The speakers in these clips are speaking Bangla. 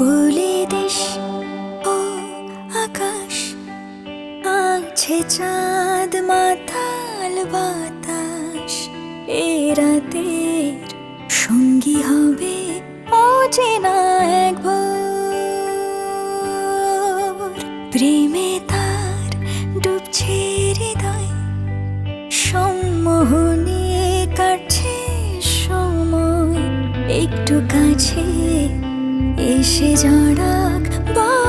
বলে দেশ ও আকাশ আছে চাঁদ মাতাল বাতাস। এ রাতের সঙ্গী হবে অচেনা এক প্রেমে তার ডুবছে হৃদয় সম্মোহনে কাটছে সময়। একটু কাছে এসে জড়াক বাহুডোর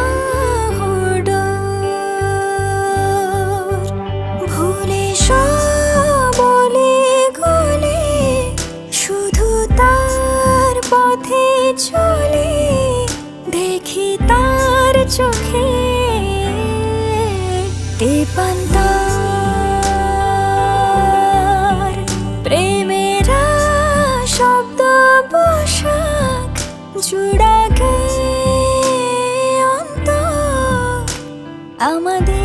তেপান্তার প্রেমেরা শব্দ পোশাক জুড়াকে অন্ত আমাদের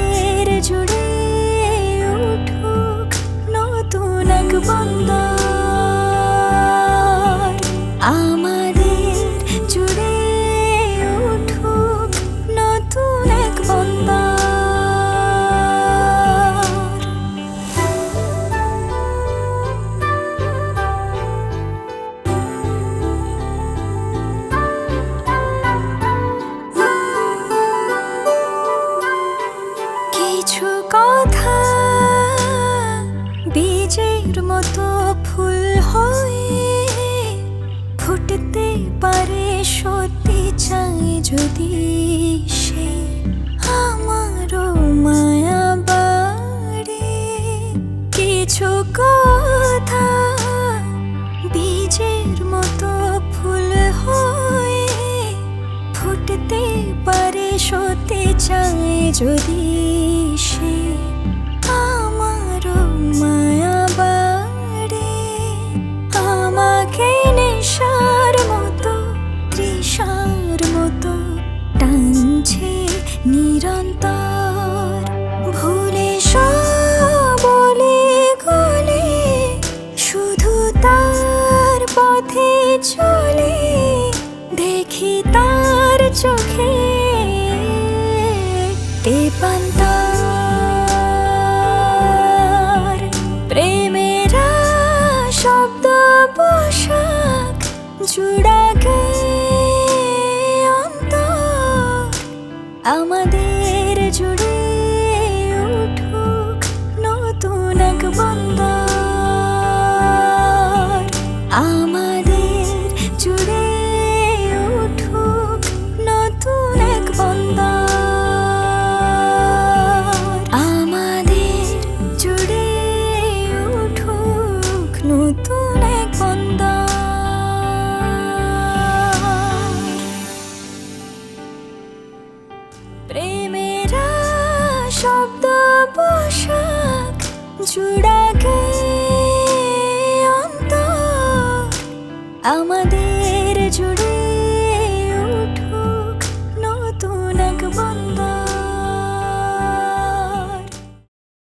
মতো ফুল হয়ে ফুটতে পারে সত্যি চাই যদি সে আমারও মায়া বাড়ে। কিছু কথা বীজের মতো ফুল হয়ে ফুটতে পারে সত্যি চায় যদি সে আমারও মায়া টানছে নিরন্তর। ভুলে বলে গলে, শুধু তার পথে চলে। দেখি তার চোখে তেপান্তার প্রেমেরা শব্দ পোশাক জুড়াকে জুড়াকে অন্তর আমাদের